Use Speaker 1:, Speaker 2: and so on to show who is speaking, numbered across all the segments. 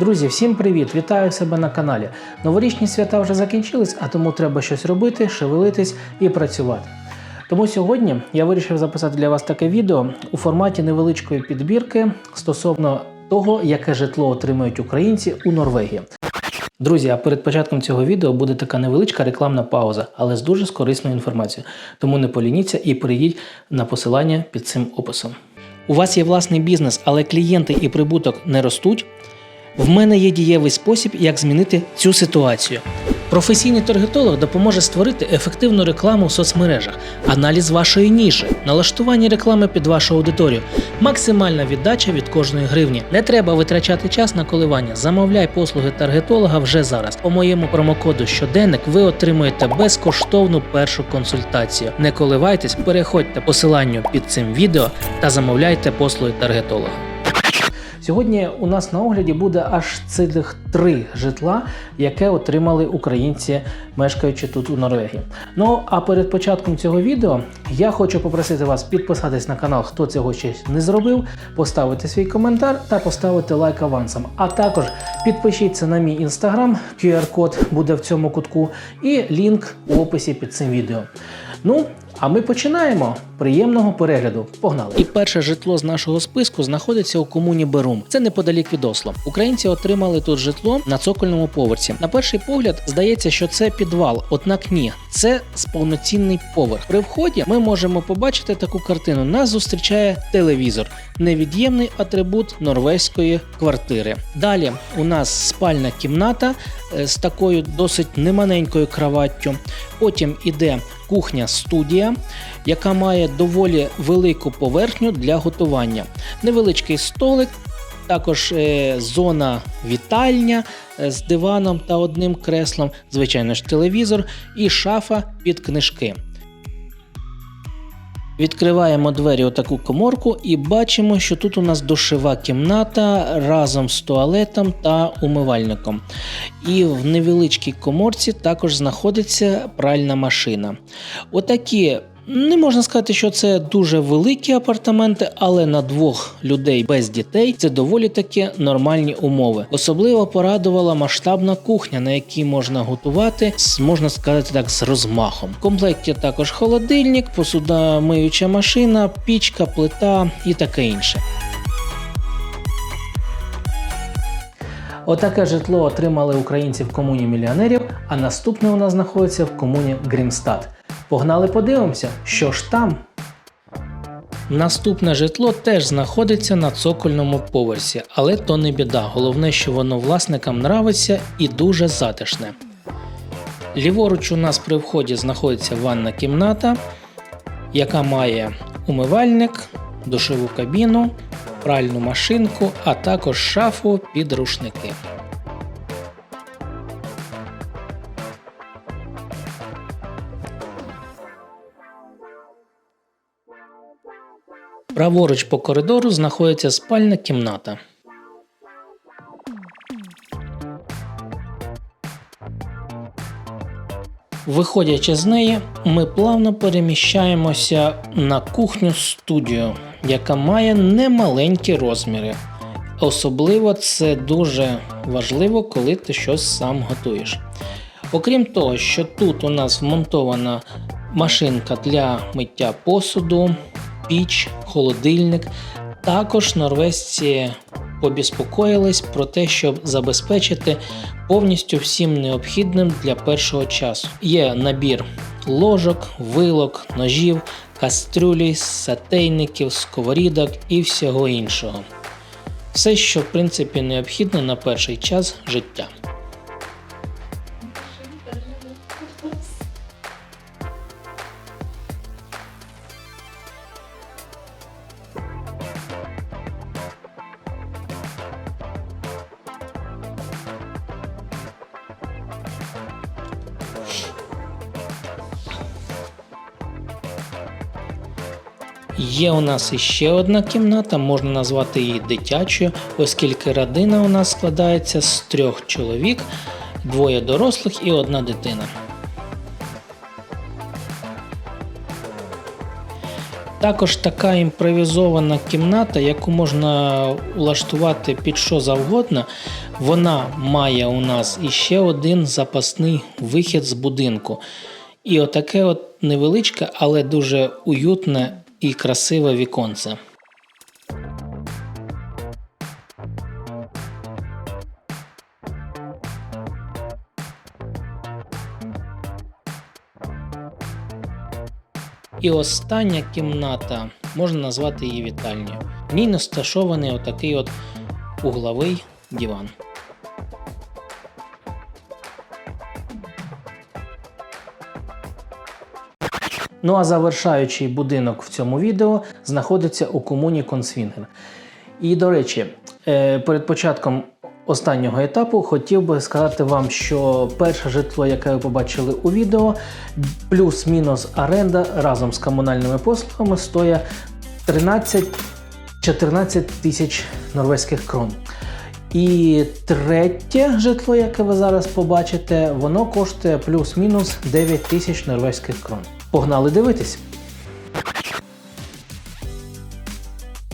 Speaker 1: Друзі, всім привіт! Вітаю себе на каналі. Новорічні свята вже закінчились, а тому треба щось робити, шевелитись і працювати. Тому сьогодні я вирішив записати для вас таке відео у форматі невеличкої підбірки стосовно того, яке житло отримують українці у Норвегії. Друзі, а перед початком цього відео буде така невеличка рекламна пауза, але з дуже корисною інформацією. Тому не полініться і перейдіть на посилання під цим описом. У вас є власний бізнес, але клієнти і прибуток не ростуть. В мене є дієвий спосіб, як змінити цю ситуацію. Професійний таргетолог допоможе створити ефективну рекламу в соцмережах, аналіз вашої ніші, налаштування реклами під вашу аудиторію, максимальна віддача від кожної гривні. Не треба витрачати час на коливання. Замовляй послуги таргетолога вже зараз. По моєму промокоду щоденник ви отримуєте безкоштовну першу консультацію. Не коливайтесь, переходьте посиланню під цим відео та замовляйте послуги таргетолога. Сьогодні у нас на огляді буде аж цілих три житла, яке отримали українці, мешкаючи тут у Норвегії. Ну а перед початком цього відео я хочу попросити вас підписатись на канал, хто цього ще не зробив, поставити свій коментар та поставити лайк авансом. А також підпишіться на мій інстаграм, QR-код буде в цьому кутку, і лінк у описі під цим відео. Ну, а ми починаємо. Приємного перегляду. Погнали! І перше житло з нашого списку знаходиться у комуні Берум. Це неподалік від Осло. Українці отримали тут житло на цокольному поверсі. На перший погляд здається, що це підвал, однак ні, це повноцінний поверх. При вході ми можемо побачити таку картину. Нас зустрічає телевізор, невід'ємний атрибут норвезької квартири. Далі у нас спальна кімната е, з такою досить немаленькою кроваттю. Потім іде яка має доволі велику поверхню для готування. Невеличкий столик, також е, зона вітальня е, з диваном та одним креслом, звичайно ж, телевізор і шафа під книжки. Відкриваємо двері у таку коморку і бачимо, що тут у нас душева кімната разом з туалетом та умивальником. І в невеличкій коморці також знаходиться пральна машина. Отакі. Не можна сказати, що це дуже великі апартаменти, але на двох людей без дітей це доволі таки нормальні умови. Особливо порадувала масштабна кухня, на якій можна готувати, можна сказати так, з розмахом. В комплекті також холодильник, посудомиюча машина, пічка, плита і таке інше. Отаке житло отримали українці в комуні мільйонерів, а наступне у нас знаходиться в комуні Грімстад. Погнали подивимося, що ж там. Наступне житло теж знаходиться на цокольному поверсі, але то не біда. Головне, що воно власникам нравиться і дуже затишне. Ліворуч у нас при вході знаходиться ванна кімната, яка має умивальник, душову кабіну, пральну машинку, а також шафу під рушники. Праворуч по коридору знаходиться спальна кімната. Виходячи з неї, ми плавно переміщаємося на кухню студію, яка має немаленькі розміри. Особливо це дуже важливо, коли ти щось сам готуєш. Окрім того, що тут у нас вмонтована машинка для миття посуду, піч, холодильник. Також норвезці побіспокоїлись про те, щоб забезпечити повністю всім необхідним для першого часу. Є набір ложок, вилок, ножів, кастрюлі, сатейників, сковорідок і всього іншого. Все, що в принципі необхідно на перший час життя. Є у нас іще одна кімната, можна назвати її дитячою, оскільки родина у нас складається з трьох чоловік, двоє дорослих і одна дитина. Також така імпровізована кімната, яку можна влаштувати під що завгодно, вона має у нас іще один запасний вихід з будинку. І отаке от невеличке, але дуже уютне і красиве віконце. І остання кімната, можна назвати її вітальнею. В ній розташований отакий от угловий диван. Ну а завершаючий будинок в цьому відео знаходиться у комуні Консвінгер. І до речі, е, перед початком останнього етапу хотів би сказати вам, що перше житло, яке ви побачили у відео, плюс-мінус оренда разом з комунальними послугами стоїть 13-14 тисяч норвезьких крон. І третє житло, яке ви зараз побачите, воно коштує плюс-мінус 9 тисяч норвезьких крон. Погнали дивитись.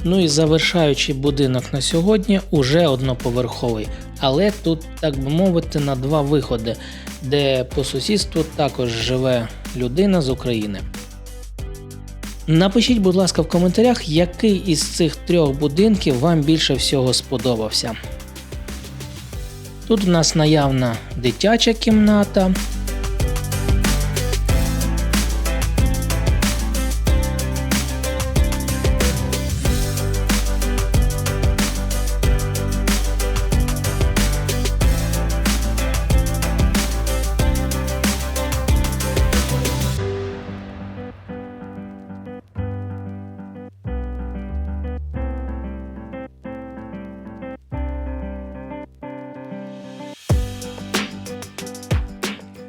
Speaker 1: Ну і завершаючий будинок на сьогодні уже одноповерховий, але тут, так би мовити, на два виходи, де по сусідству також живе людина з України. Напишіть, будь ласка, в коментарях, який із цих трьох будинків вам більше всього сподобався. Тут у нас наявна дитяча кімната.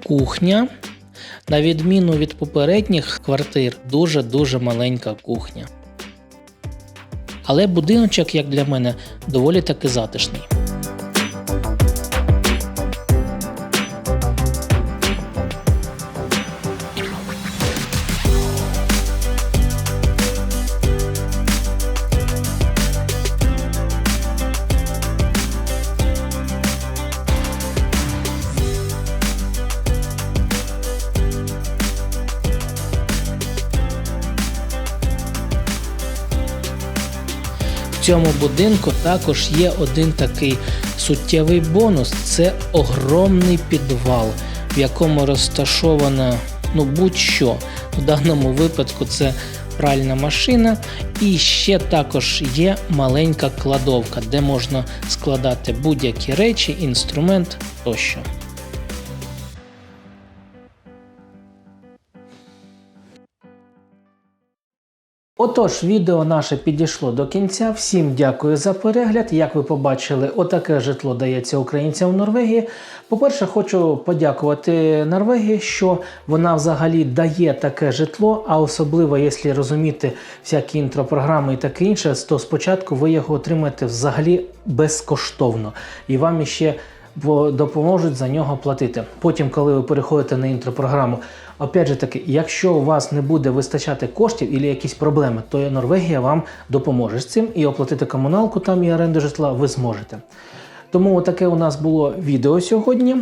Speaker 1: Кухня. На відміну від попередніх квартир, дуже-дуже маленька кухня. Але будиночок, як для мене, доволі таки затишний. Цьому будинку також є один такий суттєвий бонус це огромний підвал, в якому розташовано ну будь-що. В даному випадку це пральна машина, і ще також є маленька кладовка, де можна складати будь-які речі, інструмент тощо. Отож, відео наше підійшло до кінця. Всім дякую за перегляд. Як ви побачили, отаке житло дається українцям в Норвегії. По-перше, хочу подякувати Норвегії, що вона взагалі дає таке житло, а особливо, якщо розуміти всякі інтропрограми і таке інше, то спочатку ви його отримаєте взагалі безкоштовно. І вам іще допоможуть за нього платити. Потім, коли ви переходите на інтропрограму, опять же таки, якщо у вас не буде вистачати коштів і якісь проблеми, то Норвегія вам допоможе з цим і оплатити комуналку там і оренду житла ви зможете. Тому таке у нас було відео сьогодні.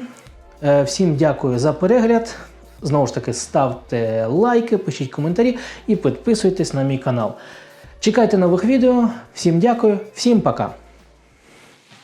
Speaker 1: Е, Всім дякую за перегляд. Знову ж таки, ставте лайки, пишіть коментарі і підписуйтесь на мій канал. Чекайте нових відео. Всім дякую, всім пока!